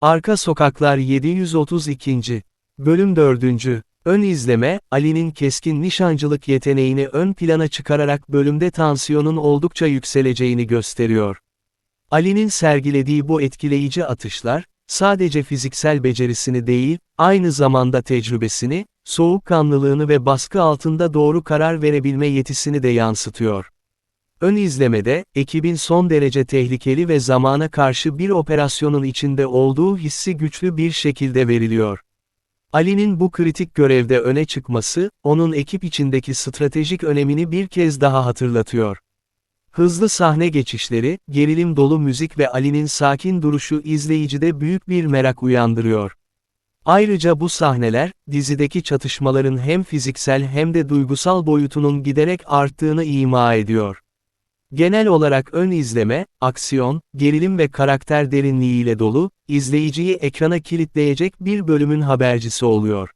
Arka Sokaklar 732. Bölüm 4. Ön izleme, Ali'nin keskin nişancılık yeteneğini ön plana çıkararak bölümde tansiyonun oldukça yükseleceğini gösteriyor. Ali'nin sergilediği bu etkileyici atışlar, sadece fiziksel becerisini değil, aynı zamanda tecrübesini, soğukkanlılığını ve baskı altında doğru karar verebilme yetisini de yansıtıyor. Ön izlemede, ekibin son derece tehlikeli ve zamana karşı bir operasyonun içinde olduğu hissi güçlü bir şekilde veriliyor. Ali'nin bu kritik görevde öne çıkması, onun ekip içindeki stratejik önemini bir kez daha hatırlatıyor. Hızlı sahne geçişleri, gerilim dolu müzik ve Ali'nin sakin duruşu izleyicide büyük bir merak uyandırıyor. Ayrıca bu sahneler, dizideki çatışmaların hem fiziksel hem de duygusal boyutunun giderek arttığını ima ediyor. Genel olarak ön izleme, aksiyon, gerilim ve karakter derinliğiyle dolu, izleyiciyi ekrana kilitleyecek bir bölümün habercisi oluyor.